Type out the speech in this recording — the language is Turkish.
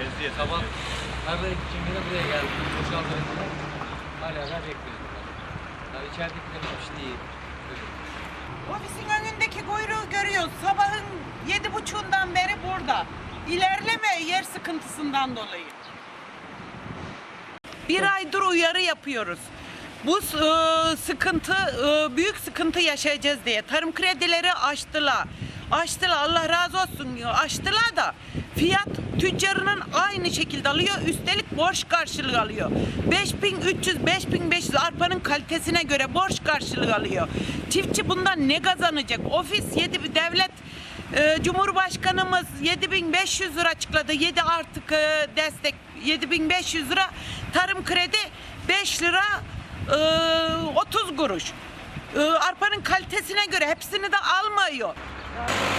Ezdiye sabah her böyle buraya geldim. Boşaltı. Hala da bekliyorum. Ya içeridekilerin hoş şey değil. Ofisin önündeki kuyruğu görüyoruz. Sabahın yedi buçuğundan beri burada. İlerleme yer sıkıntısından dolayı. Bir aydır uyarı yapıyoruz. Bu e, sıkıntı, e, büyük sıkıntı yaşayacağız diye. Tarım kredileri açtılar. Açtılar Allah razı olsun diyor. Açtılar da fiyat tüccarının aynı şekilde alıyor. Üstelik borç karşılığı alıyor. 5300 5500 arpanın kalitesine göre borç karşılığı alıyor. Çiftçi bundan ne kazanacak? Ofis 7 devlet e, Cumhurbaşkanımız 7500 lira açıkladı. 7 artık e, destek 7500 lira. Tarım kredi 5 lira e, 30 kuruş. E, arpanın kalitesine göre hepsini de almıyor. Thank you.